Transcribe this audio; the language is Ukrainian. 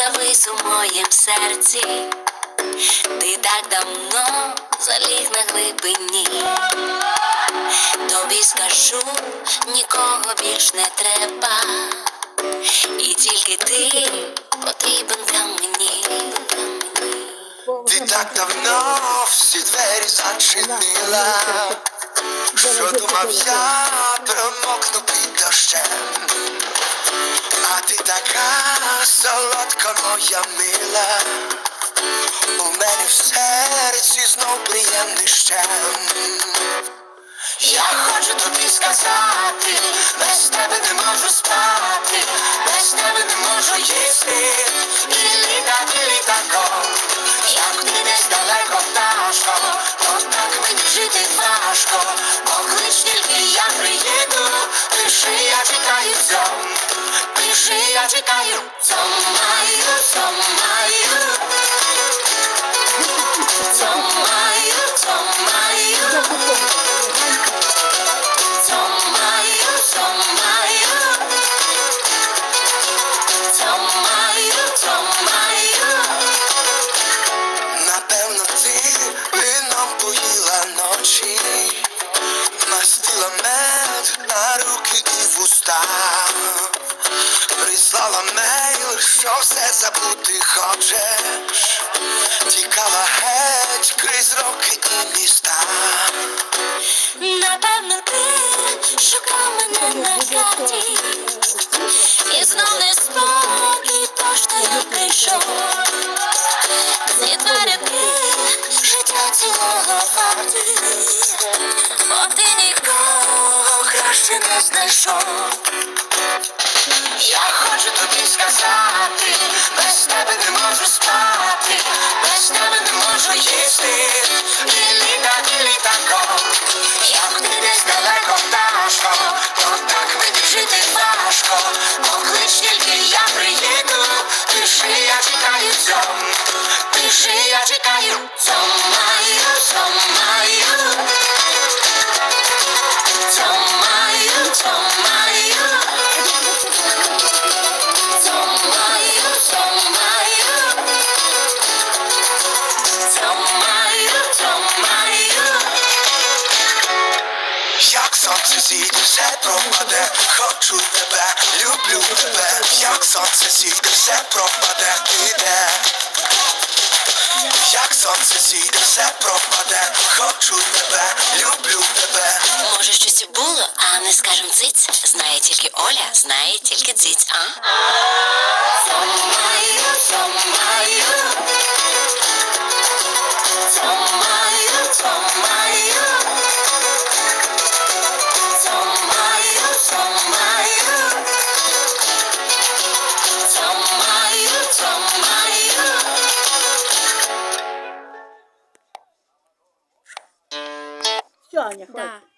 завис у моїм серці. Ти так давно заліг на глибині. Тобі скажу, нікого більш не треба. І тільки ти потрібен для мені. Ти так давно всі двері зачинила, що думав я промокну під дощем. А ти така солодка моя мила, у мене в серці знов плиє нищем. Я хочу тобі сказати, без тебе не можу спати, чекаю, цьому маю, цьом все забути хочеш, тікала геть крізь роки і міста. Напевно, ти шукав мене на карті. І знов не спокій, поштою прийшов. Ці двері ти життя цілого фарті Бо ти нікого краще не знайшов можу їсти, і літати літаком, Сонце зійде, все пропаде, хочу тебе, люблю тебе, як сонце зійде, все пропаде, іде. Як сонце зійде, все пропаде, хочу тебе, люблю тебе. Може, щось і було, а не скажем циць. Знає тільки Оля, знає тільки циць, а? 아.